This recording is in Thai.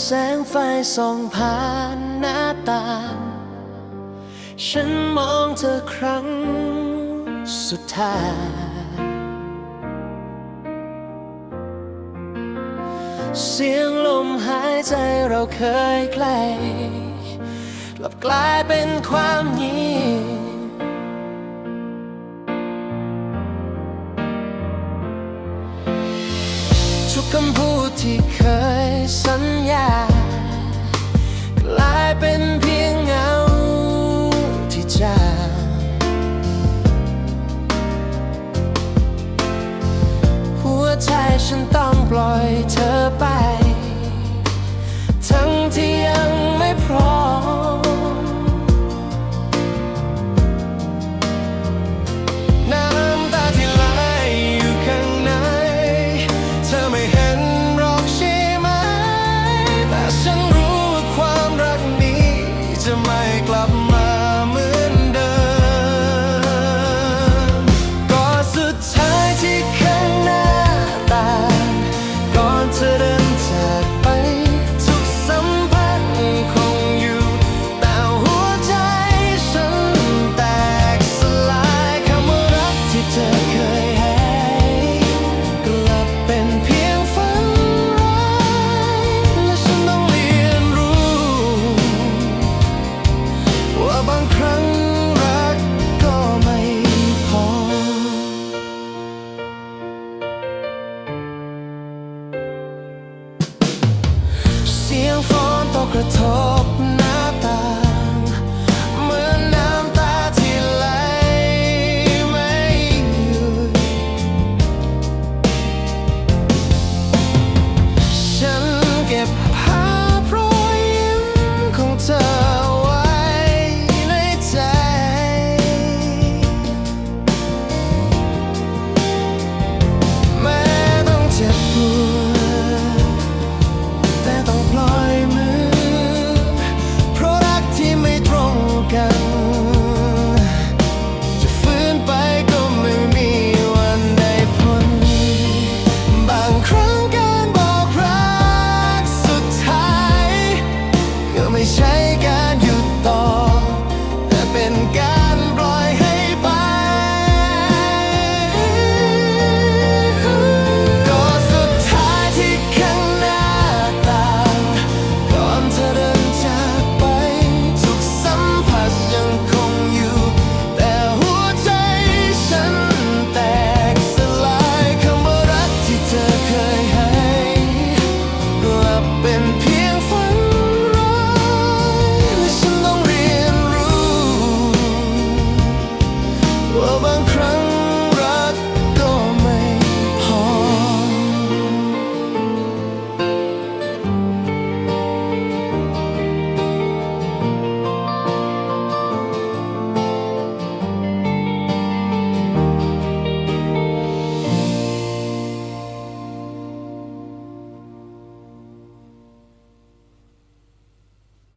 แสงไฟส่องผ่านหน้าตาฉันมองเธอครั้งสุดท้าย เสียงลมหายใจเราเคยใกล้กลับกลายเป็นความเงียบทุกคำพูดที่ fashion